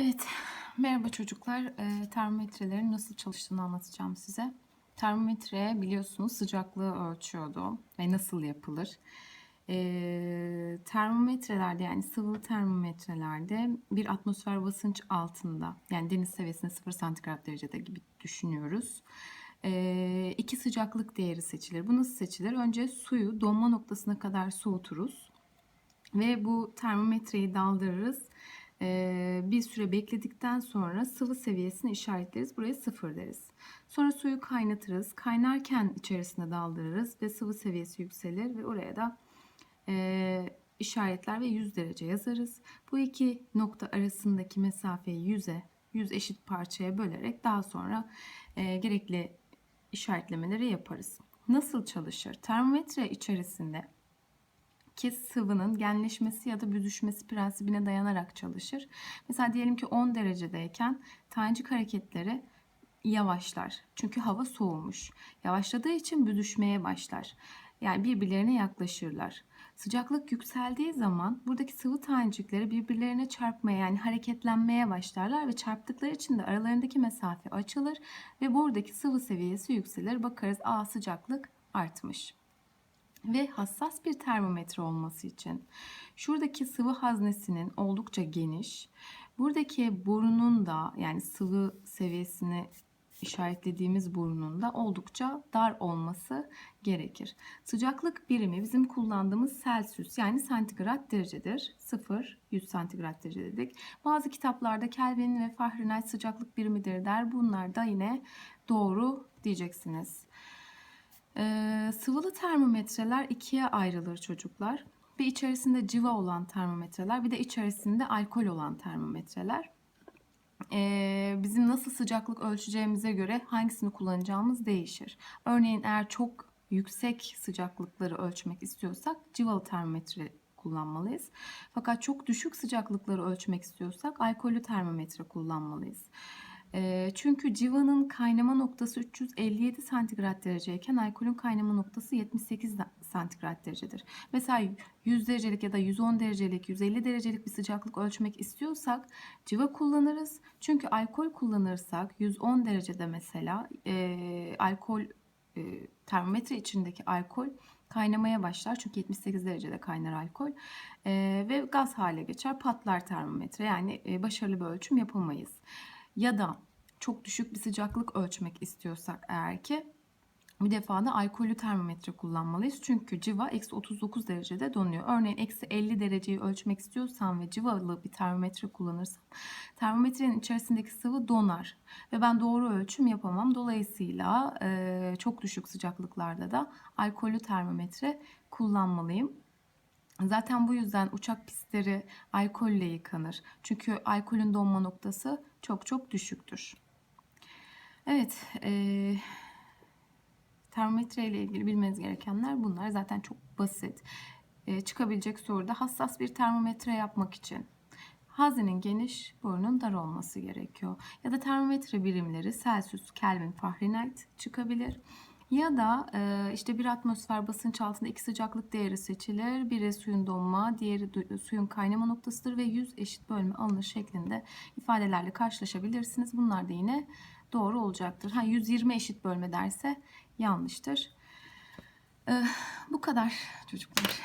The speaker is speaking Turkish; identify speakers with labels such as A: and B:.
A: Evet, merhaba çocuklar. Ee, termometrelerin nasıl çalıştığını anlatacağım size. Termometre biliyorsunuz sıcaklığı ölçüyordu ve nasıl yapılır. Ee, termometrelerde yani sıvı termometrelerde bir atmosfer basınç altında yani deniz seviyesinde 0 santigrat derecede gibi düşünüyoruz. Ee, iki sıcaklık değeri seçilir. Bu nasıl seçilir? Önce suyu donma noktasına kadar soğuturuz ve bu termometreyi daldırırız. Ee, bir süre bekledikten sonra sıvı seviyesini işaretleriz. Buraya sıfır deriz. Sonra suyu kaynatırız. Kaynarken içerisine daldırırız ve sıvı seviyesi yükselir ve oraya da e, işaretler ve 100 derece yazarız. Bu iki nokta arasındaki mesafeyi 100'e 100 eşit parçaya bölerek daha sonra e, gerekli işaretlemeleri yaparız. Nasıl çalışır? Termometre içerisinde ki sıvının genleşmesi ya da büzüşmesi prensibine dayanarak çalışır. Mesela diyelim ki 10 derecedeyken tanecik hareketleri yavaşlar. Çünkü hava soğumuş. Yavaşladığı için büzüşmeye başlar. Yani birbirlerine yaklaşırlar. Sıcaklık yükseldiği zaman buradaki sıvı tanecikleri birbirlerine çarpmaya yani hareketlenmeye başlarlar ve çarptıkları için de aralarındaki mesafe açılır ve buradaki sıvı seviyesi yükselir. Bakarız a sıcaklık artmış ve hassas bir termometre olması için şuradaki sıvı haznesinin oldukça geniş, buradaki burunun da yani sıvı seviyesini işaretlediğimiz burnunun da oldukça dar olması gerekir. Sıcaklık birimi bizim kullandığımız Celsius yani santigrat derecedir. 0 100 santigrat derece dedik. Bazı kitaplarda Kelvin ve Fahrenheit sıcaklık birimidir der. Bunlar da yine doğru diyeceksiniz. Ee, sıvılı termometreler ikiye ayrılır çocuklar. Bir içerisinde civa olan termometreler, bir de içerisinde alkol olan termometreler. Ee, bizim nasıl sıcaklık ölçeceğimize göre hangisini kullanacağımız değişir. Örneğin eğer çok yüksek sıcaklıkları ölçmek istiyorsak civalı termometre kullanmalıyız. Fakat çok düşük sıcaklıkları ölçmek istiyorsak alkollü termometre kullanmalıyız. E, çünkü civanın kaynama noktası 357 santigrat dereceyken alkolün kaynama noktası 78 santigrat derecedir. Mesela 100 derecelik ya da 110 derecelik, 150 derecelik bir sıcaklık ölçmek istiyorsak civa kullanırız. Çünkü alkol kullanırsak 110 derecede mesela e, alkol e, termometre içindeki alkol kaynamaya başlar. Çünkü 78 derecede kaynar alkol e, ve gaz hale geçer. Patlar termometre. Yani e, başarılı bir ölçüm yapamayız ya da çok düşük bir sıcaklık ölçmek istiyorsak eğer ki bir defa da alkollü termometre kullanmalıyız. Çünkü civa eksi 39 derecede donuyor. Örneğin eksi 50 dereceyi ölçmek istiyorsam ve civalı bir termometre kullanırsam termometrenin içerisindeki sıvı donar. Ve ben doğru ölçüm yapamam. Dolayısıyla e, çok düşük sıcaklıklarda da alkollü termometre kullanmalıyım. Zaten bu yüzden uçak pistleri alkolle yıkanır. Çünkü alkolün donma noktası çok çok düşüktür. Evet, e, termometre ile ilgili bilmeniz gerekenler bunlar. Zaten çok basit. E, çıkabilecek soruda hassas bir termometre yapmak için haznenin geniş, burnun dar olması gerekiyor. Ya da termometre birimleri Celsius, Kelvin, Fahrenheit çıkabilir. Ya da e, işte bir atmosfer basınç altında iki sıcaklık değeri seçilir. Biri suyun donma, diğeri suyun kaynama noktasıdır ve 100 eşit bölme alınır şeklinde ifadelerle karşılaşabilirsiniz. Bunlar da yine doğru olacaktır. Ha 120 eşit bölme derse yanlıştır. E, bu kadar çocuklar.